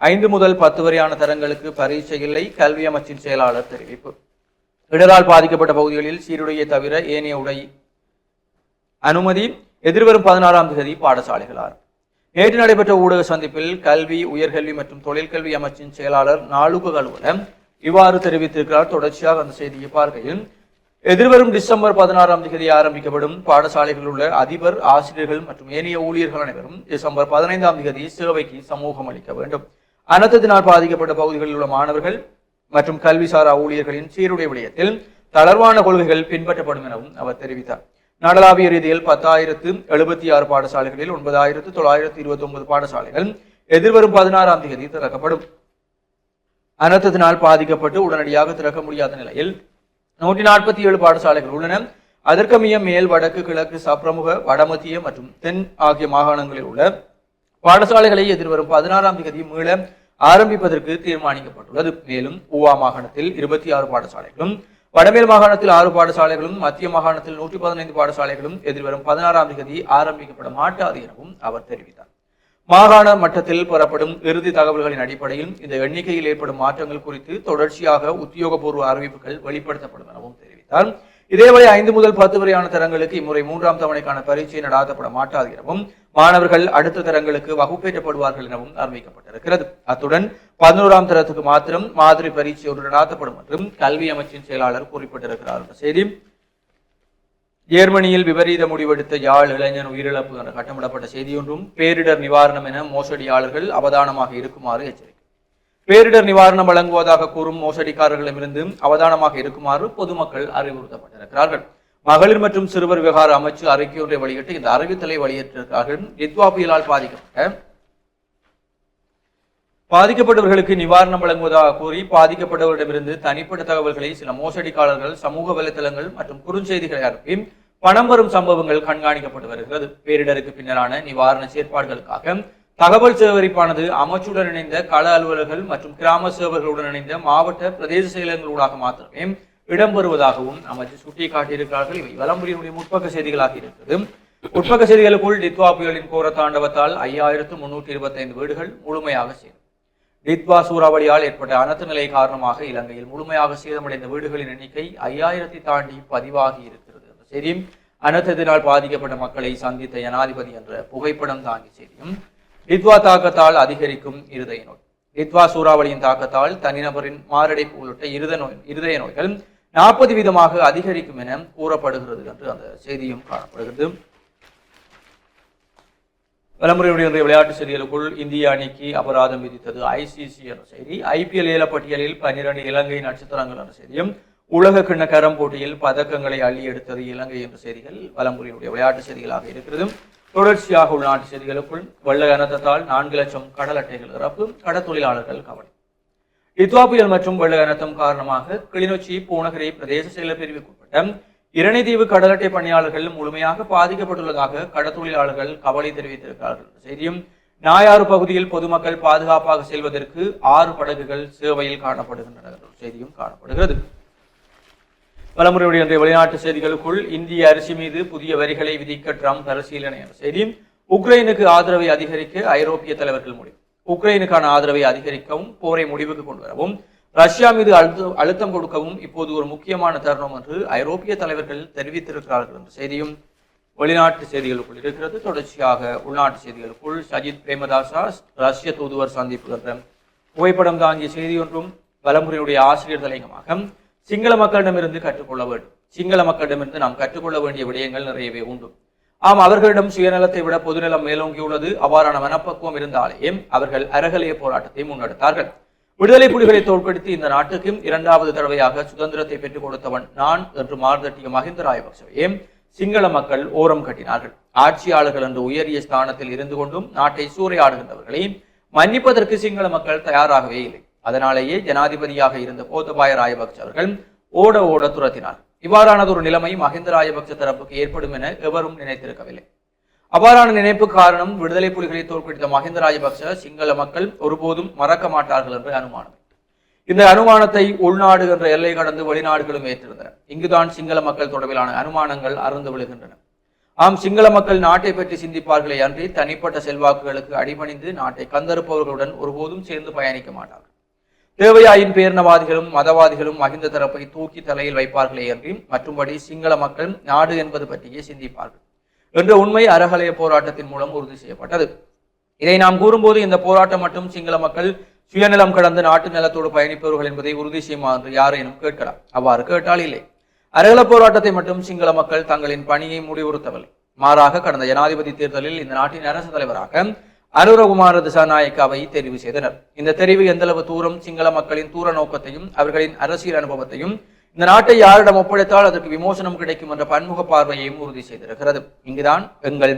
ஐந்து முதல் பத்து வரையான தரங்களுக்கு பரீட்சை இல்லை கல்வி அமைச்சின் செயலாளர் தெரிவிப்பு. இடரால் பாதிக்கப்பட்ட பகுதிகளில் சீருடையை தவிர ஏனைய உடை அனுமதி எதிர்வரும் பதினாறாம் தேதி பாடசாலைகள் ஆரம்பம் நேற்று நடைபெற்ற ஊடக சந்திப்பில் கல்வி உயர்கல்வி மற்றும் தொழிற்கல்வி அமைச்சின் செயலாளர் நாளுக்கு அலுவலர் இவ்வாறு தெரிவித்திருக்கிறார். தொடர்ச்சியாக அந்த செய்தியை பார்க்கையில் எதிர்வரும் டிசம்பர் பதினாறாம் தேதி ஆரம்பிக்கப்படும் பாடசாலைகளில் உள்ள அதிபர் ஆசிரியர்கள் மற்றும் ஏனைய ஊழியர்கள் அனைவரும் டிசம்பர் பதினைந்தாம் தேதி சேவைக்கு சமூகம் அளிக்க வேண்டும். அனர்த்தத்தினால் பாதிக்கப்பட்ட பகுதிகளில் உள்ள மாணவர்கள் மற்றும் கல்விசாரா ஊழியர்களின் சீருடை விடயத்தில் தளர்வான கொள்கைகள் பின்பற்றப்படும் எனவும் அவர் தெரிவித்தார். நாடளாவிய ரீதியில் பத்தாயிரத்து எழுபத்தி ஆறு பாடசாலைகளில் ஒன்பதாயிரத்து தொள்ளாயிரத்து இருபத்தி ஒன்பது பாடசாலைகள் எதிர்வரும் பதினாறாம் தேதி திறக்கப்படும். அனர்த்தத்தினால் பாதிக்கப்பட்டு உடனடியாக திறக்க முடியாத நிலையில் நூற்றி நாற்பத்தி ஏழு பாடசாலைகள் உள்ளன. அதற்கமைய மேல் வடக்கு கிழக்கு சப்ரமுக வடமத்திய மற்றும் தென் ஆகிய மாகாணங்களில் உள்ள பாடசாலைகளை எதிர்வரும் பதினாறாம் தேதி மீள ஆரம்பிப்பதற்கு தீர்மானிக்கப்பட்டுள்ளது. மேலும் ஊவா மாகாணத்தில் இருபத்தி ஆறு பாடசாலைகளும் வடமேல் மாகாணத்தில் ஆறு பாடசாலைகளும் மத்திய மாகாணத்தில் நூற்றி பதினைந்து பாடசாலைகளும் எதிர்வரும் பதினாறாம் தேதி ஆரம்பிக்கப்பட மாட்டாது எனவும் அவர் தெரிவித்தார். மாகாண மட்டத்தில் பெறப்படும் இறுதி தகவல்களின் அடிப்படையில் இந்த எண்ணிக்கையில் ஏற்படும் மாற்றங்கள் குறித்து தொடர்ச்சியாக உத்தியோகபூர்வ அறிவிப்புகள் வெளிப்படுத்தப்படும் எனவும் தெரிவித்தார். இதேவேளை ஐந்து முதல் பத்து வரையான தரங்களுக்கு இம்முறை மூன்றாம் தவணைக்கான பரீட்சை நடாத்தப்பட மாட்டாது எனவும் மாணவர்கள் அடுத்த தரங்களுக்கு வகுப்பேற்றப்படுவார்கள் எனவும் அறிவிக்கப்பட்டிருக்கிறது. அத்துடன் பதினோராம் தரத்துக்கு மாத்திரம் மாதிரி பரீட்சை ஒன்று நடத்தப்படும் என்றும் கல்வி அமைச்சின் செயலாளர் குறிப்பிட்டிருக்கிறார். செய்தி ஜேர்மனியில் விபரீத முடிவெடுத்த யாழ் இளைஞன் உயிரிழப்பு என்ற கட்டமிடப்பட்ட செய்தியொன்றும் பேரிடர் நிவாரணம் என மோசடியாளர்கள் அவதானமாக இருக்குமாறு எச்சரிக்கை. பேரிடர் நிவாரணம் வழங்குவதாக கூறும் மோசடிக்காரர்களிடமிருந்து அவதானமாக இருக்குமாறு பொதுமக்கள் அறிவுறுத்தப்பட்டிருக்கிறார்கள். மகளிர் மற்றும் சிறுவர் விவகார அமைச்சு அறிக்கை ஒன்றை வெளியிட்டு இந்த அறிவித்தலை வெளியிட்டிருக்கிறார்கள். நித்வா புயலால் பாதிக்கப்பட்ட பாதிக்கப்பட்டவர்களுக்கு நிவாரணம் வழங்குவதாக கூறி பாதிக்கப்பட்டவர்களிடமிருந்து தனிப்பட்ட தகவல்களை சில மோசடிக்காரர்கள் சமூக வலைதளங்கள் மற்றும் குறுஞ்செய்திகளை அனுப்பி பணம் வரும் சம்பவங்கள் கண்காணிக்கப்பட்டு வருகிறது. பேரிடருக்கு பின்னரான நிவாரண செயற்பாடுகளுக்காக தகவல் சேகரிப்பானது அமைச்சுடன் இணைந்த கள அலுவலர்கள் மற்றும் கிராம சேவர்களுடன் இணைந்த மாவட்ட பிரதேச செயலகங்களூடாக மாத்திரமே இடம்பெறுவதாகவும் அமைச்சர் சுட்டிக்காட்டியிருக்கிறார்கள். இவை வலம்புரியினுடைய முற்பக்க செய்திகளாக இருக்கிறது. உட்பக்க செய்திகளுக்குள் டித்வா புயலின் கோர தாண்டவத்தால் ஐயாயிரத்து முன்னூற்றி இருபத்தைந்து வீடுகள் முழுமையாக சேரும் டித்வா சூறாவளியால் ஏற்பட்ட அனர்த்த நிலை காரணமாக இலங்கையில் முழுமையாக சேதமடைந்த வீடுகளின் எண்ணிக்கை ஐயாயிரத்தை தாண்டி பதிவாகி இருக்கிறது. அந்த செய்தியும் அனர்த்தத்தினால் பாதிக்கப்பட்ட மக்களை சந்தித்த ஜனாதிபதி என்ற புகைப்படம் தாங்கி செய்தியும் டித்வா தாக்கத்தால் அதிகரிக்கும் இருதய நோய். டித்வா சூறாவளியின் தாக்கத்தால் தனிநபரின் மாரடைப்பு உள்ளிட்ட இருத நோய் இருதய நோய்கள் நாற்பது வீதமாக அதிகரிக்கும் என கூறப்படுகிறது என்று அந்த செய்தியும் காணப்படுகிறது. வலமுறையுடைய விளையாட்டு செய்திகளுக்குள் இந்திய அணிக்கு அபராதம் விதித்தது ஐசிசி என்ற செய்தி. ஐபிஎல் ஏலப்பட்டியலில் பன்னிரண்டு இலங்கை நட்சத்திரங்கள் என்ற செய்தியும் உலக கிண்ண கரம் போட்டியில் பதக்கங்களை அள்ளி எடுத்தது இலங்கை என்ற செய்திகள் வலமுறையுடைய விளையாட்டு செய்திகளாக இருக்கிறது. தொடர்ச்சியாக உள்நாட்டு செய்திகளுக்குள் வெள்ள கனத்தத்தால் நான்கு லட்சம் கடல் அட்டைகள் இறப்பு கடத்தொழிலாளர்கள் கவலை. இத்வா புயல் மற்றும் வெள்ள கனத்தம் காரணமாக கிளிநொச்சி பூனகரி பிரதேச செயலர் பிரிவுக்குட்பட்ட இரணைதீவு கடல் அட்டை பணியாளர்கள் முழுமையாக பாதிக்கப்பட்டுள்ளதாக கடத்தொழிலாளர்கள் கவலை தெரிவித்திருக்கிறார்கள். செய்தியும் நாயாறு பகுதியில் பொதுமக்கள் பாதுகாப்பாக செல்வதற்கு ஆறு படகுகள் சேவையில் காணப்படுகின்றன. செய்தியும் காணப்படுகிறது. பலமுறையுடைய வெளிநாட்டு செய்திகளுக்குள் இந்திய அரிசி மீது புதிய வரிகளை விதிக்க ட்ரம்ப் பரிசீலனை செய்தியும் உக்ரைனுக்கு ஆதரவை அதிகரிக்க ஐரோப்பிய தலைவர்கள் முடிவு. உக்ரைனுக்கான ஆதரவை அதிகரிக்கவும் போரை முடிவுக்கு கொண்டு வரவும் ரஷ்யா மீது அழுத்தம் அழுத்தம் கொடுக்கவும் இப்போது ஒரு முக்கியமான தருணம் என்று ஐரோப்பிய தலைவர்கள் தெரிவித்திருக்கிறார்கள் என்ற செய்தியும் வெளிநாட்டு செய்திகளுக்குள் இருக்கிறது. தொடர்ச்சியாக உள்நாட்டு செய்திகளுக்குள் சஜித் பிரேமதாசா ரஷ்ய தூதுவர் சந்திப்பு என்ற புகைப்படம் தாங்கிய செய்தி ஒன்றும் பலமுறையுடைய ஆசிரியர் தலையங்கமாக சிங்கள மக்களிடமிருந்து கற்றுக்கொள்ள வேண்டும் சிங்கள மக்களிடமிருந்து நாம் கற்றுக்கொள்ள வேண்டிய விடயங்கள் நிறையவே உண்டு. ஆம் அவர்களிடம் சுயநலத்தை விட பொதுநலம் மேலோங்கியுள்ளது. அவ்வாறான மனப்பக்குவம் இருந்தாலேயே அவர்கள் அரகலைய போராட்டத்தை முன்னெடுத்தார்கள். விடுதலை புலிகளை தோற்கடித்து இந்த நாட்டுக்கு இரண்டாவது தடவையாக சுதந்திரத்தை பெற்றுக் கொடுத்தவன் நான் என்று மார்தட்டிய மஹிந்த ராயபக்சவையே சிங்கள மக்கள் ஓரம் கட்டினார்கள். ஆட்சியாளர்கள் என்று உயரிய ஸ்தானத்தில் இருந்து கொண்டும் நாட்டை சூறையாடுகின்றவர்களை மன்னிப்பதற்கு சிங்கள மக்கள் தயாராகவே இல்லை. அதனாலேயே ஜனாதிபதியாக இருந்த கோத்தபாய ராயபக்ச அவர்கள் ஓட ஓட துரத்தினார் இவ்வாறானது ஒரு நிலைமை மஹிந்த ராயபக்ச தரப்புக்கு ஏற்படும் என எவரும் நினைத்திருக்கவில்லை. அவ்வாறான நினைப்பு காரணம் விடுதலை புலிகளை தோற்கடித்த மஹிந்த ராஜபக்ச சிங்கள மக்கள் ஒருபோதும் மறக்க மாட்டார்கள் என்ற அனுமானம். இந்த அனுமானத்தை உள்நாடு என்ற எல்லை கடந்து வெளிநாடுகளும் ஏற்றிருந்தன. இங்குதான் சிங்கள மக்கள் தொடர்பிலான அனுமானங்கள் அருந்து விழுகின்றன. ஆம் சிங்கள மக்கள் நாட்டை பற்றி சிந்திப்பார்களே அன்றி தனிப்பட்ட செல்வாக்குகளுக்கு அடிபணிந்து நாட்டை கந்தறுப்பவர்களுடன் ஒருபோதும் சேர்ந்து பயணிக்க மாட்டார்கள். தேவையாயின் பேரினவாதிகளும் மதவாதிகளும் மகிந்த தரப்பை தூக்கி தலையில் வைப்பார்களே அன்றி மற்றும்படி சிங்கள மக்கள் நாடு என்பது பற்றியே சிந்திப்பார்கள். என்ற உண்மை அறகலைய போராட்டத்தின் மூலம் உறுதி செய்யப்பட்டது. இதை நாம் கூறும்போது இந்த போராட்டம் மட்டும் சிங்கள மக்கள் சுயநலம் கடந்து நாட்டு நிலத்தோடு பயணிப்பவர்கள் என்பதை உறுதி செய்யுமா என்று யாரேனும் கேட்கலாம். அவ்வாறு கேட்டால் இல்லை. அரகல போராட்டத்தை மட்டும் சிங்கள மக்கள் தங்களின் பணியை முடிவுறுத்தவில்லை. மாறாக கடந்த ஜனாதிபதி தேர்தலில் இந்த நாட்டின் அரசு தலைவராக அனுரகுமார திசாநாயக்காவை தெரிவு செய்தனர். இந்த தெரிவு எந்தளவு தூரம் சிங்கள மக்களின் தூர நோக்கத்தையும் அவர்களின் அரசியல் அனுபவத்தையும் இந்த நாட்டை யாரிடம் ஒப்படைத்தால் அதற்கு விமோசனம் கிடைக்கும் என்ற பன்முக பார்வையையும் உறுதி செய்திருக்கிறது. இங்குதான் எங்கள்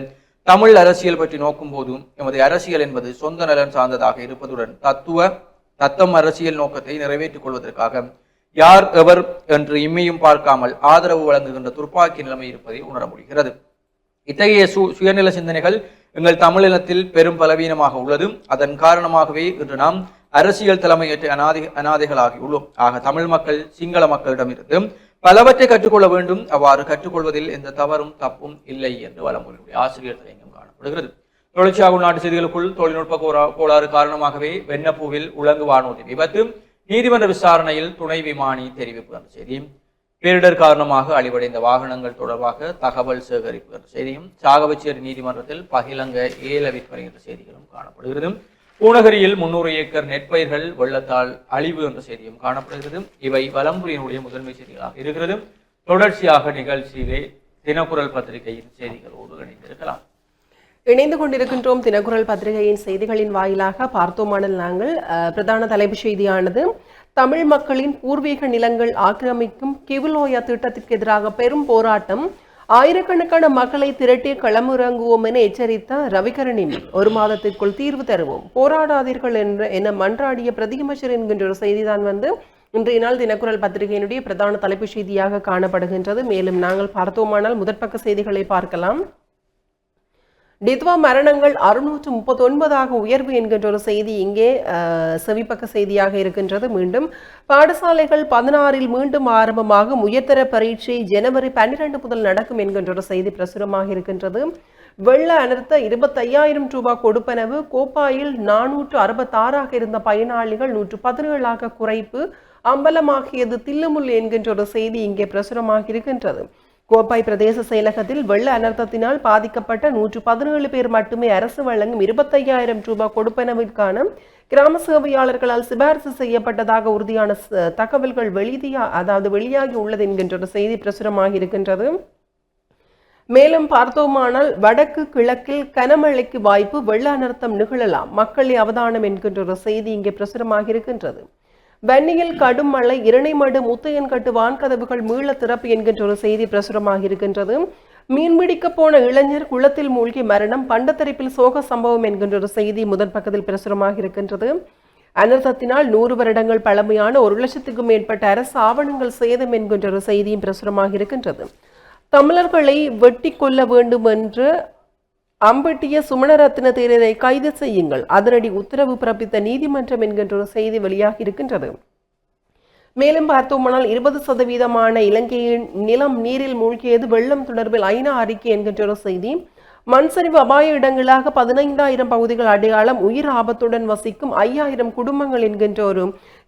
தமிழ் அரசியல் பற்றி நோக்கும் போதும் எமது அரசியல் என்பது சொந்த நலன் சார்ந்ததாக இருப்பதுடன் தத்துவ தத்தம் அரசியல் நோக்கத்தை நிறைவேற்றிக் கொள்வதற்காக யார் எவர் என்று இம்மையும் பார்க்காமல் ஆதரவு வழங்குகின்ற துப்பாக்கி நிலைமை இருப்பதை உணர முடிகிறது. இத்தகைய சு சுயநில சிந்தனைகள் எங்கள் தமிழினத்தில் பெரும் பலவீனமாக உள்ளது அதன் காரணமாகவே இன்று நாம் அரசியல் தலைமையற்ற அநாதி அநாதைகளாகியுள்ளோம் ஆக தமிழ் மக்கள் சிங்கள மக்களிடமிருந்து பலவற்றை கற்றுக்கொள்ள வேண்டும். அவ்வாறு கற்றுக்கொள்வதில் எந்த தவறும் தப்பும் இல்லை என்று வளமொழியுடைய ஆசிரியர் தலைங்கம் காணப்படுகிறது. தொடர்ச்சியாக உள்நாட்டு செய்திகளுக்குள் தொழில்நுட்ப கோரா கோளாறு காரணமாகவே வெண்ணப்பூவில் உலங்கு வானூர்தி விபத்து நீதிமன்ற விசாரணையில் துணை விமானி தெரிவிப்பு என்ற செய்தியும் பேரிடர் காரணமாக அழிவடைந்த வாகனங்கள் தொடர்பாக தகவல் சேகரிப்பு என்ற செய்தியும் சாகவச்சேரி நீதிமன்றத்தில் பகிலங்க ஏல விற்பனை என்ற செய்திகளும் காணப்படுகிறது. பூநகரியில் முன்னூறு ஏக்கர் நெற்பயிர்கள் வெள்ளத்தால் அழிவு என்ற செய்தியும் காணப்படுகிறது. இவை வலம்புரியினுடைய முதன்மை செய்திகளாக இருக்கிறது. தொடர்ச்சியாக நிகழ்ச்சியிலே தினக்குரல் பத்திரிகையின் செய்திகளோடு இணைந்திருக்கலாம். இணைந்து கொண்டிருக்கின்றோம் தினக்குரல் பத்திரிகையின் செய்திகளின் வாயிலாக பார்த்தோமானால் நாங்கள் அஹ், பிரதான தலைப்பு செய்தியானது தமிழ் மக்களின் பூர்வீக நிலங்கள் ஆக்கிரமிக்கும் கிவுலோயா திட்டத்திற்கு எதிராக பெரும் போராட்டம் ஆயிரக்கணக்கான மக்களை திரட்டி களமிறங்குவோம் என எச்சரித்த ரவிகரணின் ஒரு மாதத்திற்குள் தீர்வு தருவோம். போராடாதீர்கள் என்ற என மன்றாடிய பிரதிகமச்சர் என்கின்ற ஒரு செய்திதான் வந்து இன்றைய நாள் தினக்குரல் பத்திரிகையினுடைய பிரதான தலைப்பு செய்தியாக காணப்படுகின்றது. மேலும் நாங்கள் பார்த்தோமானால் முதற்பக்க செய்திகளை பார்க்கலாம். டித்வா மரணங்கள் அறுநூற்று முப்பத்தொன்பதாக உயர்வு என்கின்ற ஒரு செய்தி இங்கே செவிப்பக்க செய்தியாக இருக்கின்றது. மீண்டும் பாடசாலைகள் பதினாறில் மீண்டும் ஆரம்பமாகும். உயர்தர பரீட்சை ஜனவரி பன்னிரண்டு முதல் நடக்கும் என்கின்ற ஒரு செய்தி பிரசுரமாக இருக்கின்றது. வெள்ள அனர்த்த இருபத்தையாயிரம் ரூபாய் கொடுப்பனவு. கோப்பாயில் நானூற்று அறுபத்தாறாக இருந்த பயனாளிகள் நூற்று பதினேழாக குறைப்பு. அம்பலமாகியது தில்லுமுல் என்கின்ற ஒரு செய்தி இங்கே பிரசுரமாக இருக்கின்றது. கோப்பாய் பிரதேச செயலகத்தில் வெள்ள அனர்த்தத்தினால் பாதிக்கப்பட்ட நூற்று பதினேழு பேர் மட்டுமே அரசு வழங்கும் இருபத்தையாயிரம் ரூபாய் கொடுப்பனவிற்கான கிராம சேவையாளர்களால் சிபாரிசு செய்யப்பட்டதாக உறுதியான தகவல்கள் வெளியா அதாவது வெளியாகி உள்ளது என்கின்ற ஒரு செய்தி பிரசுரமாக இருக்கின்றது. மேலும் பார்த்தோமானால் வடக்கு கிழக்கில் கனமழைக்கு வாய்ப்பு வெள்ள அனர்த்தம் நிகழலாம். மக்களை அவதானம் என்கின்ற ஒரு செய்தி இங்கே பிரசுரமாக இருக்கின்றது. வன்னியில் கடும் மழை இரணைமடு முத்தையன்கட்டு வான்கதவுகள் மீள திறப்பு என்கின்ற ஒரு செய்தி பிரசுரமாக இருக்கின்றது. மீன்பிடிக்க போன இளைஞர் குளத்தில் மூழ்கி மரணம் பண்டத்தரிப்பில் சோக சம்பவம் என்கின்ற ஒரு செய்தி முதல் பக்கத்தில் பிரசுரமாக இருக்கின்றது. அனர்த்தத்தினால் நூறு வருடங்கள் பழமையான ஒரு லட்சத்துக்கும் மேற்பட்ட அரசு ஆவணங்கள் சேதம் என்கின்ற ஒரு செய்தியும் பிரசுரமாக இருக்கின்றது. தமிழர்களை வெட்டி கொள்ள வேண்டும் என்று அம்பட்டிய சுமணரத்ன தேரரை கைது செய்யுங்கள். அதனடி உத்தரவு பிறப்பித்த நீதிமன்றம் என்கின்ற ஒரு செய்தி வெளியாகி இருக்கின்றது. மேலும் பார்த்தோமானால் இருபது சதவீதமான இலங்கையின் நிலம் நீரில் மூழ்கியது வெள்ளம் தொடர்பில் ஐநா அறிக்கை என்கின்ற ஒரு செய்தி. மண்சரிவு அபாய இடங்களாக பதினைந்தாயிரம் பகுதிகள் அடையாளம் உயிர் ஆபத்துடன் வசிக்கும் ஐயாயிரம் குடும்பங்கள் என்கின்ற ஒரு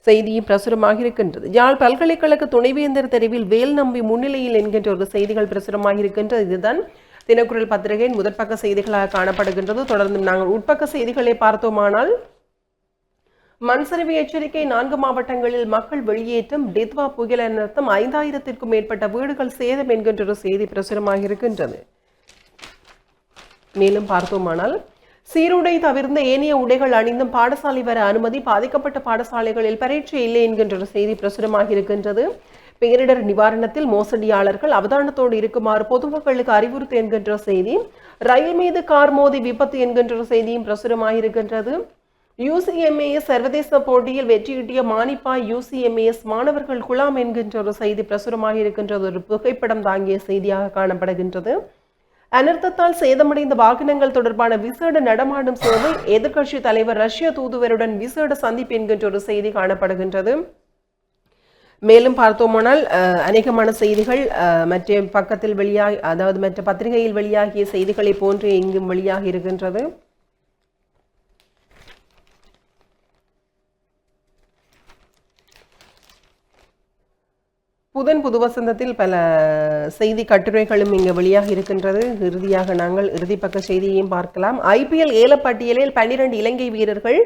செய்தியும் பிரசுரமாக இருக்கின்றது. யாழ் பல்கலைக்கழக துணைவேந்தர் தெரிவில் வேல் நம்பி முன்னிலையில் என்கின்ற ஒரு செய்திகள் பிரசுரமாக இருக்கின்றது. இதுதான் தினக்குரல் பத்திரிகையின் முதற்பக்க செய்திகளாக காணப்படுகின்றது. தொடர்ந்து நாங்கள் உட்பக்க செய்திகளை பார்த்தோமானால் மண் சரிவு எச்சரிக்கை நான்கு மாவட்டங்களில் மக்கள் வெளியேற்றம் டித்வா புயல் நிறுத்தம் ஐந்தாயிரத்திற்கும் மேற்பட்ட வீடுகள் சேதம் என்கின்ற ஒரு செய்தி பிரசுரமாக இருக்கின்றது. மேலும் பார்த்தோமானால் சீருடை தவிர்ந்த ஏனைய உடைகள் அணிந்தும் பாடசாலை வர அனுமதி பாதிக்கப்பட்ட பாடசாலைகளில் பரீட்சை இல்லை என்கின்ற ஒரு செய்தி பிரசுரமாக இருக்கின்றது. பேரிடர் நிவாரணத்தில் மோசடியாளர்கள் அவதானத்தோடு இருக்குமாறு பொதுமக்களுக்கு அறிவுறுத்து என்கின்ற செய்தி ரயில் மீது கார் மோதி விபத்து என்கின்ற ஒரு செய்தியும் பிரசுரமாயிருக்கின்றது. யூசிஎம்ஏஎஸ் சர்வதேச போட்டியில் வெற்றியிட்டிய மானிப்பா யூசிஎம்ஏஎஸ் மாணவர்கள் குலாம் என்கின்ற ஒரு செய்தி பிரசுரமாக இருக்கின்றது ஒரு புகைப்படம் தாங்கிய செய்தியாக காணப்படுகின்றது. அனர்த்தத்தால் சேதமடைந்த வாகனங்கள் தொடர்பான விசேட நடமாடும் சேவை எதிர்க்கட்சி தலைவர் ரஷ்ய தூதுவருடன் விசேட சந்திப்பு என்கின்ற ஒரு செய்தி காணப்படுகின்றது. மேலும் பார்த்தோமானால் அநேகமான செய்திகள் மற்ற பக்கத்தில் வெளியாகி அதாவது மற்ற பத்திரிகையில் வெளியாகிய செய்திகளை போன்று இங்கும் வெளியாகி இருக்கின்றது. புதன் புது வசந்தத்தில் பல செய்தி கட்டுரைகளும் இங்கு வெளியாக இருக்கின்றது. இறுதியாக நாங்கள் இறுதிப்பக்க செய்தியையும் பார்க்கலாம். ஐபிஎல் ஏலப்பட்டியலில் பன்னிரண்டு இலங்கை வீரர்கள்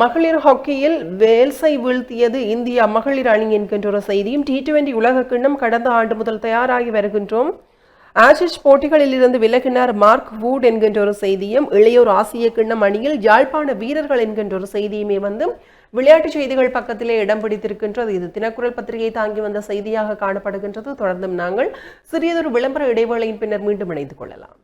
மகளிர் ஹாக்கியில் வேல்ஸை வீழ்த்தியது இந்தியா மகளிர் அணி என்கின்ற ஒரு செய்தியும் டி டுவெண்டி உலக கிண்ணம் கடந்த ஆண்டு முதல் தயாராகி வருகின்றோம். ஆஷிஷ் போட்டிகளில் இருந்து விலகினார் மார்க் வூட் என்கின்ற ஒரு செய்தியும் இளையோர் ஆசிய கிண்ணம் அணியில் யாழ்ப்பாண வீரர்கள் என்கின்ற ஒரு செய்தியுமே வந்து விளையாட்டு செய்திகள் பக்கத்திலே இடம் பிடித்திருக்கின்றது. இது தினக்குரல் பத்திரிகை தாங்கி வந்த செய்தியாக காணப்படுகின்றது. தொடர்ந்தும் நாங்கள் சிறியதொரு விளம்பர இடைவேளையின் பின்னர் மீண்டும் இணைந்து கொள்ளலாம்.